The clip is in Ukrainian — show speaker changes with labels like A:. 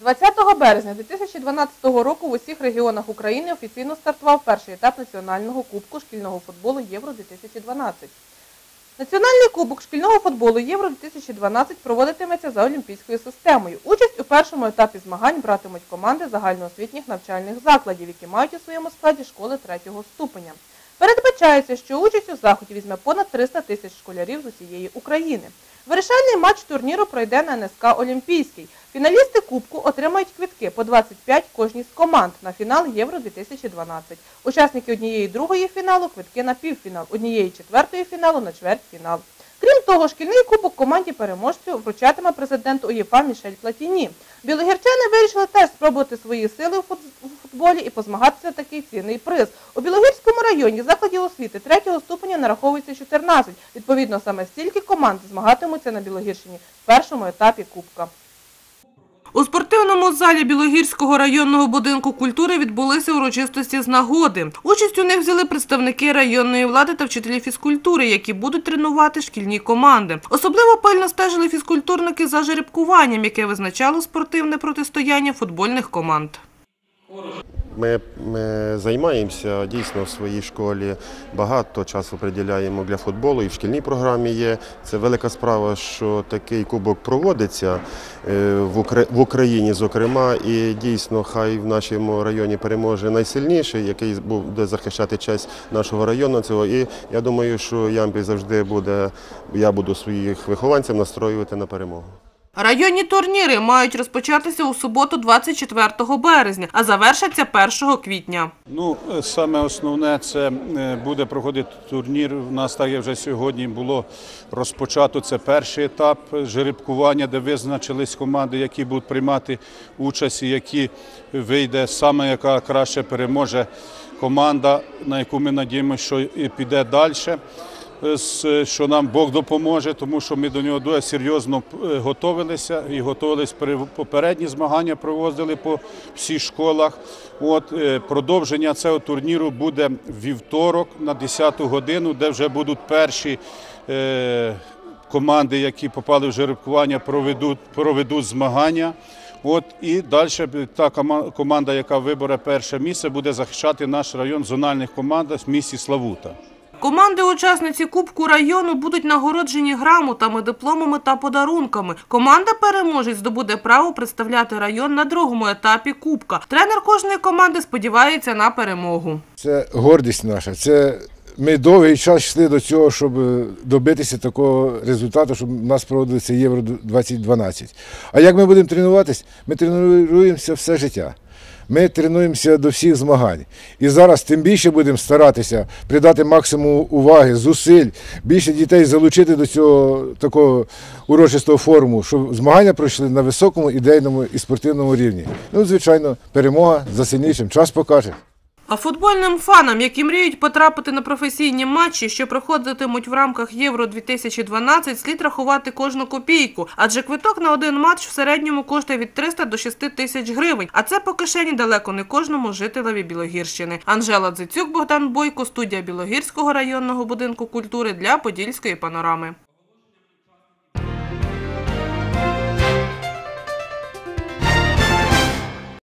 A: 20 березня 2012 року в усіх регіонах України офіційно стартував перший етап національного кубку шкільного футболу Євро-2012. Національний кубок шкільного футболу Євро-2012 проводитиметься за олімпійською системою. Участь у першому етапі змагань братимуть команди загальноосвітніх навчальних закладів, які мають у своєму складі школи третього ступеня. Передбачається, що участь у заході візьме понад 300 тисяч школярів з усієї України. Вирішальний матч турніру пройде на НСК Олімпійський. Фіналісти Кубку отримають квитки по 25 кожній з команд на фінал Євро-2012. Учасники однієї другої фіналу – квитки на півфінал, однієї четвертої фіналу на чвертьфінал. Крім того, шкільний кубок команді переможцю вручатиме президент УЄФА Мішель Платіні. Білогірчани вирішили теж спробувати свої сили у футболі і позмагатися такий цінний приз. У Білогірському районі закладів освіти третього ступеня нараховується 14. Відповідно, саме стільки команд змагатимуться на Білогірщині в першому етапі Кубка. У спортивному залі Білогірського районного будинку культури відбулися урочистості з нагоди. Участь у них взяли представники районної влади та вчителі фізкультури, які будуть тренувати шкільні команди. Особливо пильно стежили фізкультурники за жеребкуванням, яке визначало спортивне протистояння футбольних команд.
B: Ми, ми займаємося дійсно в своїй школі. Багато часу приділяємо для футболу і в шкільній програмі є. Це велика справа, що такий кубок проводиться е, в Україні, зокрема, і дійсно хай в нашому районі переможе найсильніший, який буде захищати честь нашого району. Цього. І я думаю, що Ямпіль завжди буде, я буду своїх вихованців настроювати на перемогу.
A: Районні турніри мають розпочатися у суботу 24 березня, а завершаться 1 квітня.
C: Ну, е, саме основне це е, буде проходити турнір. У нас так як вже сьогодні було розпочато. Це перший етап жеребкування, де визначились команди, які будуть приймати участь, і які вийде саме, яка краще переможе команда, на яку ми надіємося, що піде далі. Що нам Бог допоможе, тому що ми до нього дуже серйозно е, готувалися і готувалися при попередні змагання, проводили по всіх школах. От е, продовження цього турніру буде вівторок на 10 годину, де вже будуть перші е, команди, які попали в жеребкування, проведуть, проведуть змагання. От і далі та команда, яка вибере перше місце, буде захищати наш район зональних команд в місті Славута.
A: Команди-учасниці Кубку району будуть нагороджені грамотами, дипломами та подарунками. Команда переможець здобуде право представляти район на другому етапі Кубка. Тренер кожної команди сподівається на перемогу.
D: Це гордість наша. Це ми довгий час йшли до цього, щоб добитися такого результату, щоб у нас проводилося Євро 2012. А як ми будемо тренуватись? Ми тренуємося все життя. Ми тренуємося до всіх змагань. І зараз тим більше будемо старатися придати максимум уваги, зусиль, більше дітей залучити до цього такого урочистого форуму, щоб змагання пройшли на високому ідейному і спортивному рівні. Ну, звичайно, перемога за сильнішим. Час покаже.
A: А футбольним фанам, які мріють потрапити на професійні матчі, що проходитимуть в рамках Євро 2012, слід рахувати кожну копійку, адже квиток на один матч в середньому коштує від 300 до 6 тисяч гривень. А це по кишені далеко не кожному жителеві Білогірщини. Анжела Дзицюк, Богдан Бойко, студія Білогірського районного будинку культури для Подільської панорами.